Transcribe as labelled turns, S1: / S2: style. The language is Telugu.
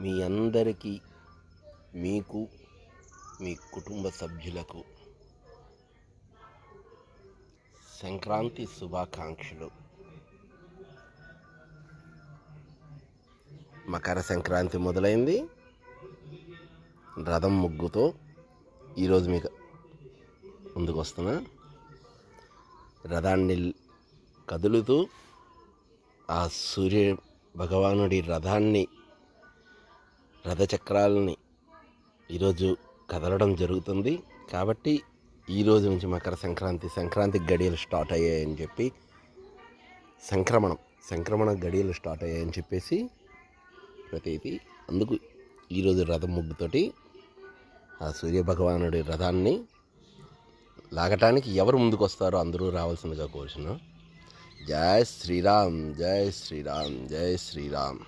S1: మీ అందరికీ మీకు మీ కుటుంబ సభ్యులకు సంక్రాంతి శుభాకాంక్షలు. మకర సంక్రాంతి మొదలైంది. రథం ముగ్గుతో ఈరోజు మీకు ముందుకు వస్తున్నా రథాన్ని కదులుతూ ఆ సూర్య భగవానుడి రథాన్ని రథచక్రాలని ఈరోజు కదలడం జరుగుతుంది. కాబట్టి ఈరోజు నుంచి మకర సంక్రాంతి సంక్రాంతి గడియలు స్టార్ట్ అయ్యాయని చెప్పి సంక్రమణం సంక్రమణ గడియలు స్టార్ట్ అయ్యాయని చెప్పేసి ప్రతీతి. అందుకు ఈరోజు రథం ముగ్గుతోటి ఆ సూర్యభగవానుడి రథాన్ని లాగటానికి ఎవరు ముందుకు వస్తారో అందరూ రావాల్సిందిగా కోరుచున్నాం. జై శ్రీరామ్ జై శ్రీరామ్ జై శ్రీరామ్.